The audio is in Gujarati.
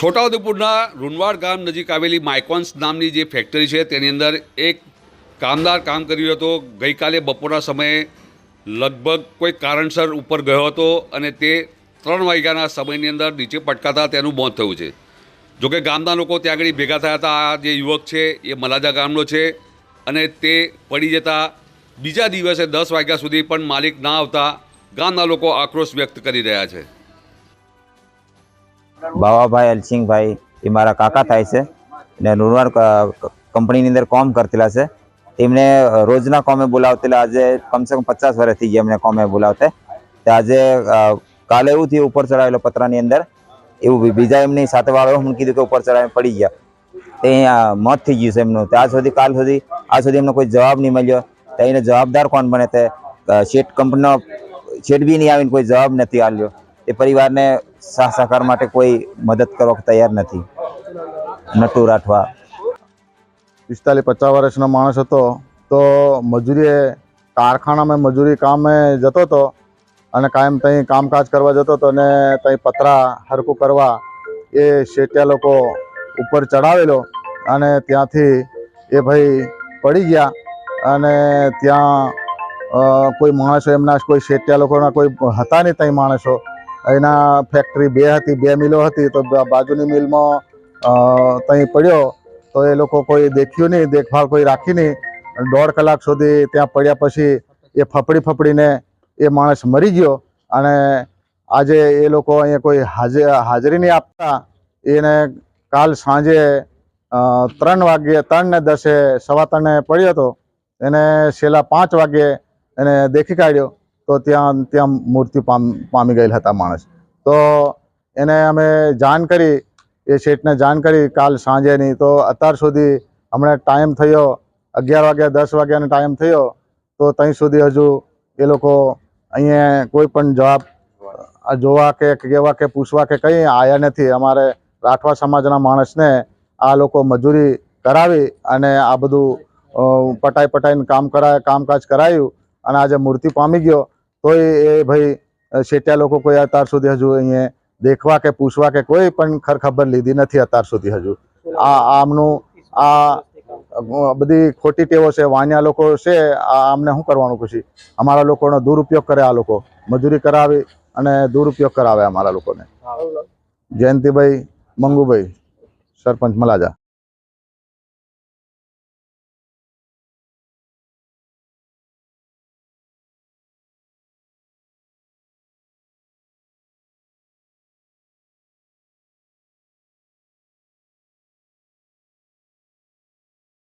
છોટાઉદેપુરના રૂનવાડ ગામ નજીક આવેલી માઇકોન્સ નામની જે ફેક્ટરી છે, તેની અંદર એક કામદાર કામ કરી રહ્યો હતો. ગઈકાલે બપોરના સમયે લગભગ કોઈ કારણસર ઉપર ગયો હતો અને તે ત્રણ વાગ્યાના સમયની અંદર નીચે પટકાતા તેનું મોત થયું છે. જોકે ગામના લોકો ત્યાં આગળ ભેગા થયા હતા. આ જે યુવક છે, એ મલાજા ગામનો છે અને તે પડી જતા બીજા દિવસે દસ વાગ્યા સુધી પણ માલિક ના આવતા ગામના લોકો આક્રોશ વ્યક્ત કરી રહ્યા છે. બાવાભાઈ, અલસિંહભાઈ, એ મારા કાકા થાય છે. ને નુરવાર કંપનીની અંદર કોમ કરતેલા છે. તેમને રોજના કોમે બોલાવતેલા આજે કમસે કમ પચાસ વર્ષ થઈ ગયા એમને કોમે બોલાવતે. તે આજે કાલે એવું થયું ઉપર ચડાવેલો પતરાની અંદર. એવું બીજા એમની સાથે વાળો મને કીધું કે ઉપર ચડાવી પડી ગયા. તે મોત થઈ ગયું છે એમનું. ત્યાં સુધી, કાલ સુધી, આજ સુધી એમનો કોઈ જવાબ નહીં મળ્યો. તો એને જવાબદાર કોણ બને તે શેઠ કંપનીનો, શેઠ બી નહીં આવીને કોઈ જવાબ નથી આલ્યો એ પરિવારને સાહ સહકાર માટે કોઈ મદદ કરવા તૈયાર નથી. નટુ રાઠવા. પિસ્તાલીસ પચાસ વર્ષનો માણસ હતો, તો મજૂરીએ કારખાનામાં મજૂરી કામે જતો હતો અને કાયમ ત્યાં કામકાજ કરવા જતો હતો અને ત્યાં પતરા હરકું કરવા એ શેટિયા લોકો ઉપર ચડાવેલો અને ત્યાંથી એ ભાઈ પડી ગયા અને ત્યાં કોઈ માણસો એમના કોઈ શેટિયા લોકોના કોઈ હતા નહીં ત્યાં માણસો. એના ફેક્ટરી બે હતી, બે મિલો હતી, તો બાજુની મિલમાં ત્યાં પડ્યો, તો એ લોકો કોઈ દેખ્યું નહીં, દેખભાળ કોઈ રાખી નહીં દોઢ કલાક સુધી ત્યાં પડ્યા પછી એ ફફડી ફફડીને એ માણસ મરી ગયો, અને આજે એ લોકો અહીંયા કોઈ હાજર હાજરી નહીં આપતા. એને કાલ સાંજે ત્રણ વાગ્યે ત્રણ ને દસે સવા ત્રણે પડ્યો હતો એને છેલ્લા પાંચ વાગ્યે એને દેખી કાઢ્યો. તો ત્યાં ત્યાં મૃત્યુ પામ ગયેલ હતા માણસ. તો એને અમે જાણ કરી, એ શેઠને જાણ કરી કાલ સાંજેની. તો અત્યાર સુધી હમણાં ટાઈમ થયો, અગિયાર વાગ્યા, દસ વાગ્યાનો ટાઈમ થયો, તો ત્યાં સુધી હજુ એ લોકો અહીંયા કોઈ પણ જવાબ જોવા કે કહેવા કે પૂછવા કે કંઈ આવ્યા નથી. અમારે રાઠવા સમાજના માણસને આ લોકો મજૂરી કરાવી અને આ બધું પટાઈ પટાઈને કામ કરાય, કામકાજ કરાયું અને આજે મૂર્તિ પામી ગયો. તોય એ ભાઈ શેટ્યા લોકો કોઈ અત્યાર સુધી હજુ અહીંયા દેખવા કે પૂછવા કે કોઈ પણ ખર ખબર લીધી નથી અત્યાર સુધી હજુ. આ આમનું આ બધી ખોટી ટેવો છે વાણિયા લોકો છે આ આમને શું કરવાનું પછી અમારા લોકોનો દુરુપયોગ કરે આ લોકો. મજૂરી કરાવી અને દુરુપયોગ કરાવે અમારા લોકોને. જયંતિભાઈ મંગુભાઈ સરપંચ મલાજા.